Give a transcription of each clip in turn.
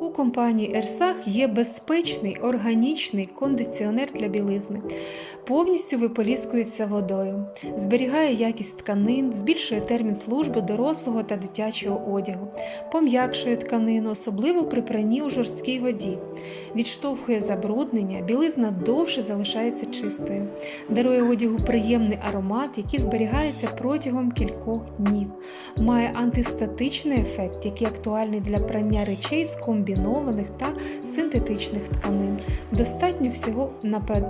У компанії Ерсах є безпечний органічний кондиціонер для білизни. Повністю виполіскується водою, зберігає якість тканин, збільшує термін служби дорослого та дитячого одягу, пом'якшує тканину, особливо при пранні у жорсткій воді, відштовхує забруднення, білизна довше залишається чистою, дарує одягу приємний аромат, який зберігається протягом кількох днів, має антистатичний ефект, який актуальний для прання речей з комбінованих та синтетичних тканин. Достатньо всього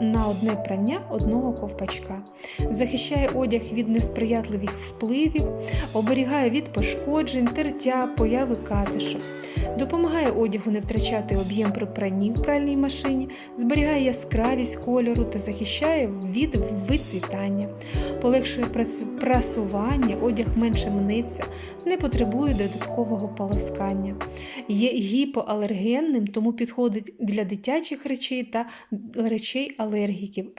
на одне прання одного ковпачка. Захищає одяг від несприятливих впливів, оберігає від пошкоджень, тертя, появи катишок. Допомагає одягу не втрачати об'єм при пранні в пральній машині, зберігає яскравість кольору та захищає від вицвітання, полегшує прасування, одяг менше мнеться, не потребує додаткового полоскання. Є гіпоалергенним, тому підходить для дитячих речей та речей алергіків.